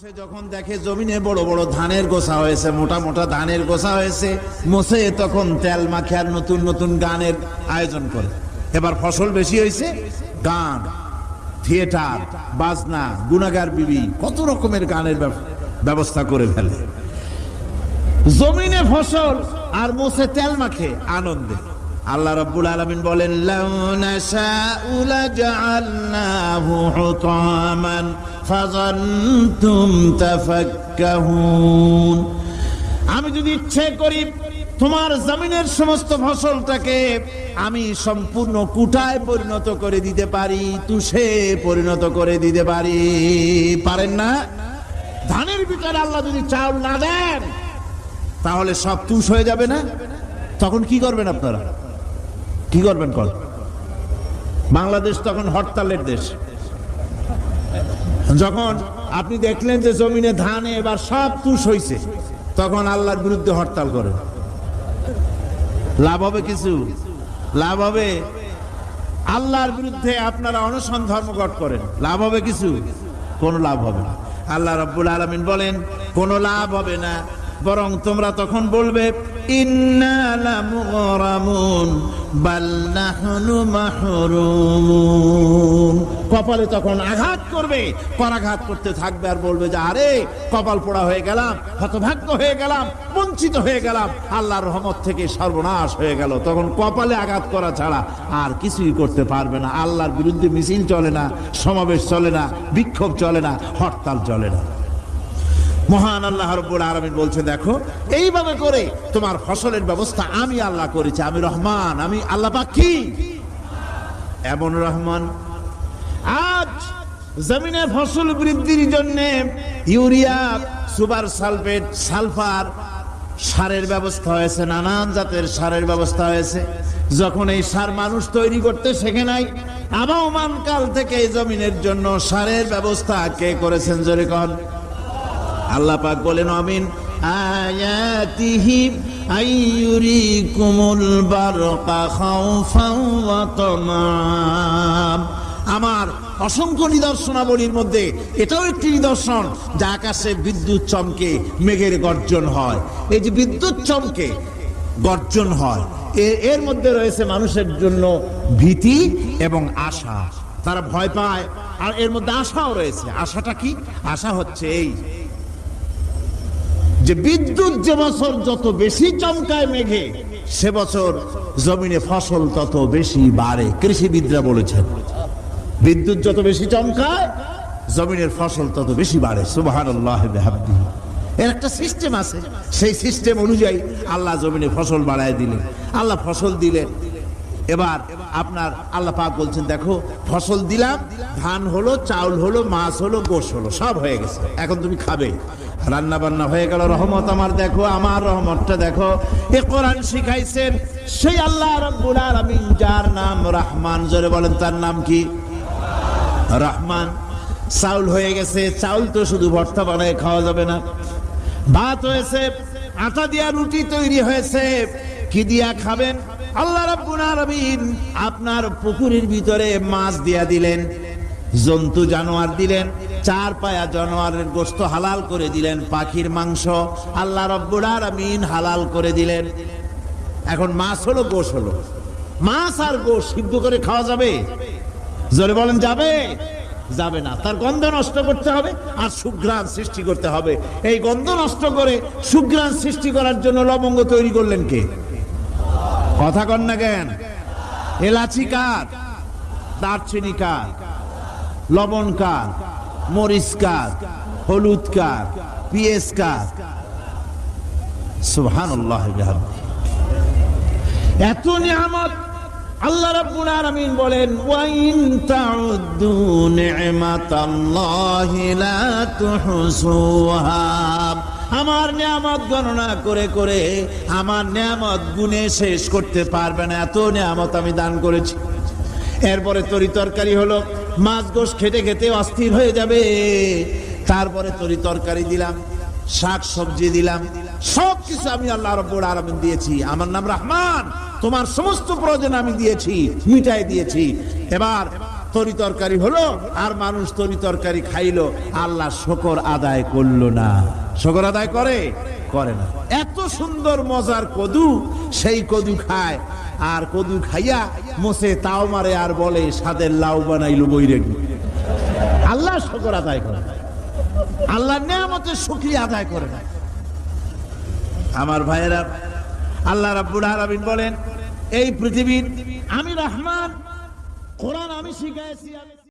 সে যখন দেখে জমিনে বড় বড় ধানের গোছা হয়েছে, মোটা মোটা ধানের গোছা হয়েছে মোসে তখন তেল মাখে আর নতুন নতুন গানের আয়োজন করে। এবার ফসল বেশি হয়েছে, গান, থিয়েটার, বাজনা গুনাগার বিবি, কত রকমের গানের ব্যবস্থা করে ফেলে। জমিনে ফসল আর মোসে তেল মাখে আনন্দে। আল্লাহ রাব্বুল আলামিন বলেন, লাউ নাশাউ লাজআলনাহু হুতামান আমি যদি ইচ্ছে করি তোমার জমিনের সমস্ত ফসলটাকে আমি সম্পূর্ণ কুটায় পরিণত করে দিতে পারি, তুষে পরিণত করে দিতে পারি। পারেন না? ধানের ভিতরে আল্লাহ যদি চাউল না দেন, তাহলে সব তুষ হয়ে যাবে না? তখন কি করবেন আপনারা? কি করবেন কল? বাংলাদেশ তখন হরতালের দেশ। যখন আপনি দেখলেন যে জমিনে ধানে এবার সব তুষ হয়েছে তখন আল্লাহর বিরুদ্ধে হরতাল করেন লাভ হবে কিছু? লাভ হবে? আল্লাহর বিরুদ্ধে আপনারা অনশন ধর্মঘট করেন। লাভ হবে কিছু? কোনো লাভ হবে না। আল্লাহ রাব্বুল আলামিন বলেন, কোনো লাভ হবে না। বরং তোমরা তখন বলবে কপালে তখন আঘাত করবে, পরাঘাত করতে থাকবে আর বলবে যে, আরে, কপাল পোড়া হয়ে গেলাম, হতভাগ্য হয়ে গেলাম, বঞ্চিত হয়ে গেলাম, আল্লাহর রহমত থেকে সর্বনাশ হয়ে গেল। তখন কপালে আঘাত করা ছাড়া আর কিছুই করতে পারবে না। আল্লাহর বিরুদ্ধে মিছিল চলে না, সমাবেশ চলে না, বিক্ষোভ চলে না, হরতাল চলে না। মহান আল্লাহ রব্বুল আলামিন বলছে দেখো, এইভাবে করে তোমার ফসলের ব্যবস্থা আমি আল্লাহ করেছি। আমি রহমান, আমি আল্লাহ কি? এমন রহমান। আজ জমিনে ফসল বৃদ্ধির জন্য ইউরিয়া, সুপার সালফেট, সালফার সারের ব্যবস্থা হয়েছে, নানান জাতের সারের ব্যবস্থা হয়েছে। যখন এই সার মানুষ তৈরি করতে শেখে নাই, আবহমান কাল থেকে এই জমিনের জন্য সারের ব্যবস্থা কে করেছেন জোরে আল্লাহ পাক বলেন, আমিন। আমার অসংখ্য নিদর্শনাবলীর মধ্যে এটাও একটি নিদর্শন যা আকাশে বিদ্যুৎ চমকে মেঘের গর্জন হয়। এই যে বিদ্যুৎ চমকে গর্জন হয় এর মধ্যে রয়েছে মানুষের জন্য ভীতি এবং আশা। তারা ভয় পায়, আর এর মধ্যে আশাও রয়েছে। আশাটা কি? আশা হচ্ছে এই যে বিদ্যুৎ যে বছর যত বেশি চমকায় মেঘে, সে বছর জমিনে ফসল তত বেশি বাড়ে, কৃষিবিদরা বলেছেন। বিদ্যুৎ যত বেশি চমকায়, জমিনের ফসল তত বেশি বাড়ে সুবাহান এর একটা সিস্টেম আছে। সেই সিস্টেম অনুযায়ী আল্লাহ জমিনে ফসল বাড়ায় দিলেন। আল্লাহ ফসল দিলেন। এবার আপনার আল্লাহ পাক বলছেন, দেখো, ফসল দিলাম, ধান হলো, চাউল হলো, মাছ হলো, গোশ হলো, সব হয়ে গেছে। এখন তুমি খাবে। রান্না বান্না হয়ে গেল, রহমত আমার, দেখো, আমার রহমতটা দেখো। এ কোরআন শিখাইছেন, সেই আল্লাহ রব্বুল আলামিন, যার নাম রহমান, জোরে বলেন, তার নাম কি? রহমান। চাউল হয়ে গেছে, চাউল তো শুধু ভর্তা বানায় খাওয়া যাবে না। ভাত হয়েছে, আটা দিয়া রুটি তৈরি হয়েছে। কি দিয়া খাবেন? আল্লাহ আপনার পুকুরের ভিতরে মাছ দিয়া দিলেন, জন্তু জানোয়ার দিলেন চার পায়া জানোয়ারের গোস্ত হালাল করে দিলেন, পাখির মাংস আল্লাহ রব্বুল আলামিন হালাল করে দিলেন। এখন মাছ হলো, গোশ হলো। মাছ আর গোশ সিদ্ধ করে খাওয়া যাবে? জোরে বলেন, যাবে? যাবে না। তার গন্ধ নষ্ট করতে হবে আর সুঘ্রাণ সৃষ্টি করতে হবে। এই গন্ধ নষ্ট করে সুঘ্রাণ সৃষ্টি করার জন্য লবঙ্গ তৈরি করলেন কে? কথা কন না কেন? এলাচি কার? দারচিনি কার? লবণ কার? মরিচ কার? হলুদ কার? পিএস কার? সুবহানাল্লাহ এত নিয়ামত আল্লাহ রাব্বুল আলামিন বলেন ওয়া ইন তাউদ্দু নি'মাতাল্লাহি লা তুহসুহা। আমার নিয়ামত গণনা করে করে আমার নিয়ামত গুণে শেষ করতে পারবে না। এত নিয়ামত আমি দান করেছি। এরপরে তরি তরকারি হলো, মাছ গোশ খেতে খেতে অস্থির হয়ে যাবে। তারপরে তরি তরকারি দিলাম, শাক সবজি দিলাম সব কিছু আমি আল্লাহ রব্বুল আলামিন দিয়েছি। আমার নাম রহমান, তোমার সমস্ত প্রয়োজন আমি দিয়েছি, মিটাই দিয়েছি। এবার তরি তরকারি হলো আর মানুষ তরি তরকারি খাইলো, আল্লাহ শকর আদায় করল না। শকর আদায় করে? করে না। এত সুন্দর মজার কদু, সেই কদু খায়। আর কদু খাইয়া মোসে তাও মারে আর বলে, সাদের লাউ বানাইলো বই রেখে আল্লাহ শকর আদায় করে আল্লাহ নেয়ামতের শুক্রিয়া আদায় করে না। আমার ভাইয়েরা, আল্লাহ রাব্বুল আলামিন বলেন, এই পৃথিবীর আমি রহমান কোরআন আমি শিখাইছি আমি